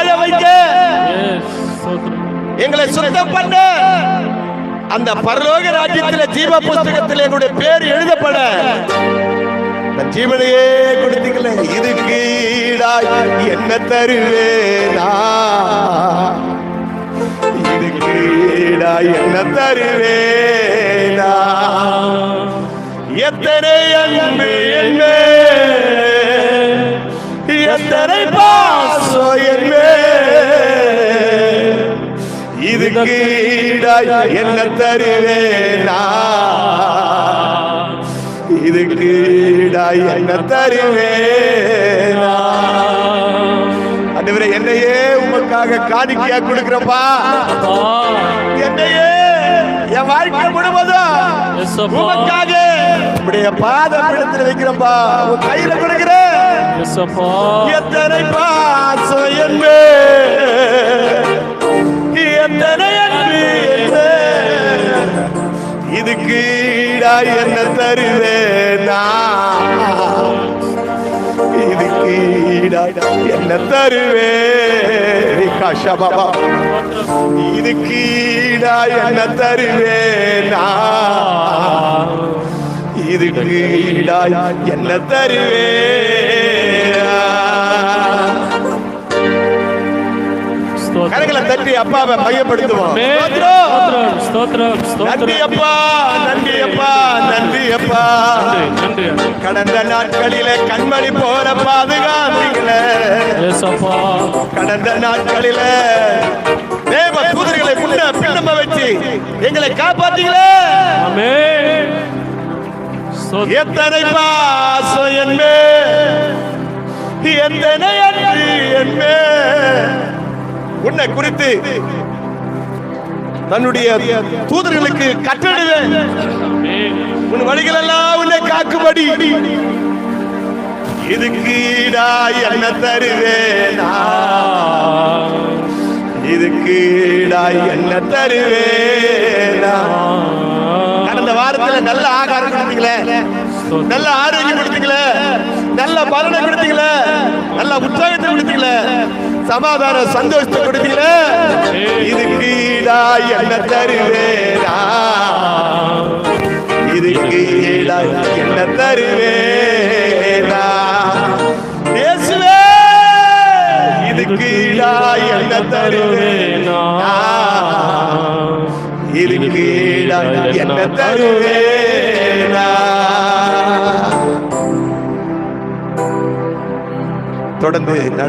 வாழ வைக்க. எங்களை சுத்தம் பண்ண. அந்த பரலோக ராஜ்யத்திலே ஜீவ புஸ்தகத்தில் எங்களுடைய பேர் எழுதப்பட. ஜீவனையே கொடுத்தீங்களே இதுக்கு ஈடாய் என்ன தருவேனா இதுக்கு ஈடாய் என்ன தருவேனா எத்தனை அன்பு என்ன எத்தனை இதுக்கு என்ன தருவேனா இதுக்கு என்ன தருவேனா ஆண்டவரே என்னையே உமக்காக காணிக்கையா கொடுக்கிறப்பா. என்னையே என் வாழ்க்கை முழுவதும். உமக்காக உடைய பாதம் இடத்துல வைக்கிறப்பா கையில கொடுக்கிறேன். எத்தனை பாசம் என்ன இதுக்கு என்ன தருவேனா இதுக்கு என்ன தருவே கஷபாபா இதுக்கு என்ன தருவேனா இதுக்கு என்ன ஸ்தோத்திரம். கரங்களை தட்டி அப்பாவை மையப்படுத்துவோம். நன்றி. அப்பா நன்றி அப்பா நன்றி அப்பா. கடந்த நாட்களிலே கண்மணி போல பாதுகாத்தீங்களே. கடந்த நாட்களிலே தேவ தூதர்களை முன்ன பின்னம்ப வச்சு எங்களை காப்பாத்தீங்களே. எத்தனை பாசம் என்பே எத்தனை அன்பு என்பே உன்னை குறித்து தன்னுடைய தூதர்களுக்கு கட்டளிடுவேன் உன் வழிகள் எல்லாம் உன்னை காக்கும்படி. இதுக்கு ஈடா என்ன தருவேனா இதுக்கு ஈடா என்ன தருவேனா கடந்த வாரத்துல நல்ல ஆகாரம் கொடுத்தீங்களே. நல்ல ஆரோக்கியம் கொடுத்தீங்களே. நல்ல பலனை கொடுத்தீங்களே. நல்ல உற்சாகத்தை கொடுத்தீங்களே. சமாதான சந்தோஷத்தை கொடுத்தீங்களே. இதுக்கு ஈடா என்ன தருவேரா இதுக்கு ஈடா என்ன தருவேரா இயேசுவே இதுக்கு ஈடா என்ன தருவேனா இதுக்கு ஈடா என்ன தருவேனா தொடர்ந்து நட